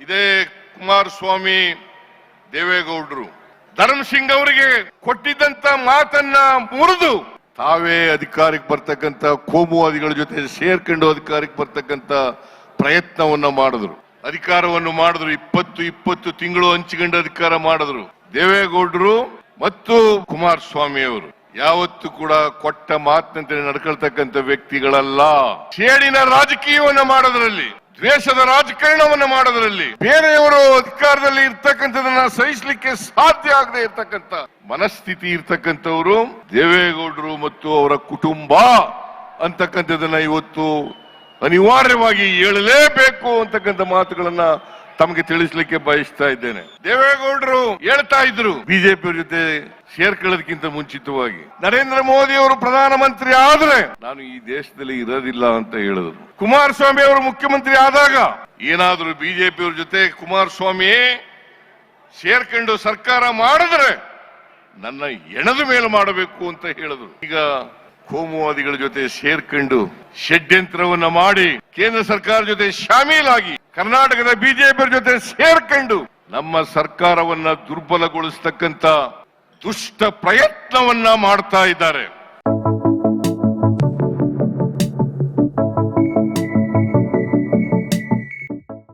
ಇದೇ ಕುಮಾರಸ್ವಾಮಿ ದೇವೇಗೌಡರು. ಧರ್ಮಸಿಂಗ್ ಅವರಿಗೆ ಕೊಟ್ಟಿದ್ದಂತ ಮಾತನ್ನ ಮುರಿದು ತಾವೇ ಅಧಿಕಾರಕ್ಕೆ ಬರ್ತಕ್ಕಂತ ಕೋಮುವಾದಿಗಳ ಜೊತೆ ಸೇರ್ಕೊಂಡು ಅಧಿಕಾರಕ್ಕೆ ಬರ್ತಕ್ಕಂತ ಪ್ರಯತ್ನವನ್ನ ಮಾಡಿದ್ರು. ಅಧಿಕಾರವನ್ನು ಮಾಡಿದ್ರು. ಇಪ್ಪತ್ತು ಇಪ್ಪತ್ತು ತಿಂಗಳು ಹಂಚಿಕೊಂಡು ಅಧಿಕಾರ ಮಾಡಿದ್ರು. ದೇವೇಗೌಡರು ಮತ್ತು ಕುಮಾರಸ್ವಾಮಿ ಅವರು. ಯಾವತ್ತು ಕೂಡ ಕೊಟ್ಟ ಮಾತಿನಂತೆ ನಡ್ಕೊಳ್ತಕ್ಕಂಥ ವ್ಯಕ್ತಿಗಳಲ್ಲ. ಸೇಡಿನ ರಾಜಕೀಯವನ್ನ ಮಾಡೋದ್ರಲ್ಲಿ ದ್ವೇಷದ ರಾಜಕಾರಣವನ್ನು ಮಾಡೋದ್ರಲ್ಲಿ ಬೇರೆಯವರು ಅಧಿಕಾರದಲ್ಲಿ ಇರ್ತಕ್ಕಂಥದನ್ನ ಸಹಿಸಲಿಕ್ಕೆ ಸಾಧ್ಯ ಆಗದೆ ಇರ್ತಕ್ಕಂಥ ಮನಸ್ಥಿತಿ ಇರ್ತಕ್ಕಂಥವರು ದೇವೇಗೌಡರು ಮತ್ತು ಅವರ ಕುಟುಂಬ ಅಂತಕ್ಕಂಥದನ್ನ ಇವತ್ತು ಅನಿವಾರ್ಯವಾಗಿ ಹೇಳಲೇಬೇಕು ಅಂತಕ್ಕಂಥ ಮಾತುಗಳನ್ನ ತಮಗೆ ತಿಳಿಸ್ಲಿಕ್ಕೆ ಬಯಸ್ತಾ ಇದ್ದೇನೆ. ದೇವೇಗೌಡರು ಹೇಳ್ತಾ ಇದ್ರು ಬಿಜೆಪಿ ಜೊತೆ ಸೇರ್ಕೊಳ್ಳೋದಕ್ಕಿಂತ ಮುಂಚಿತವಾಗಿ. ನರೇಂದ್ರ ಮೋದಿ ಅವರು ಪ್ರಧಾನಮಂತ್ರಿ ಆದ್ರೆ ನಾನು ಈ ದೇಶದಲ್ಲಿ ಇರೋದಿಲ್ಲ ಅಂತ ಹೇಳಿದ್ರು. ಕುಮಾರಸ್ವಾಮಿ ಅವರು ಮುಖ್ಯಮಂತ್ರಿ ಆದಾಗ ಏನಾದರೂ ಬಿಜೆಪಿ ಅವರ ಜೊತೆ ಕುಮಾರಸ್ವಾಮಿ ಸೇರ್ಕೊಂಡು ಸರ್ಕಾರ ಮಾಡಿದ್ರೆ ನನ್ನ ಎಣದ ಮೇಲೆ ಮಾಡಬೇಕು ಅಂತ ಹೇಳಿದ್ರು. ಈಗ ಕೋಮುವಾದಿಗಳ ಜೊತೆ ಸೇರ್ಕೊಂಡು ಷಡ್ಯಂತ್ರವನ್ನ ಮಾಡಿ ಕೇಂದ್ರ ಸರ್ಕಾರ ಜೊತೆ ಶಾಮೀಲಾಗಿ ಕರ್ನಾಟಕದ ಬಿಜೆಪಿ ಜೊತೆ ಸೇರ್ಕೊಂಡು ನಮ್ಮ ಸರ್ಕಾರವನ್ನ ದುರ್ಬಲಗೊಳಿಸ್ತಕ್ಕಂತ ದುಷ್ಟ ಪ್ರಯತ್ನವನ್ನ ಮಾಡ್ತಾ ಇದ್ದಾರೆ.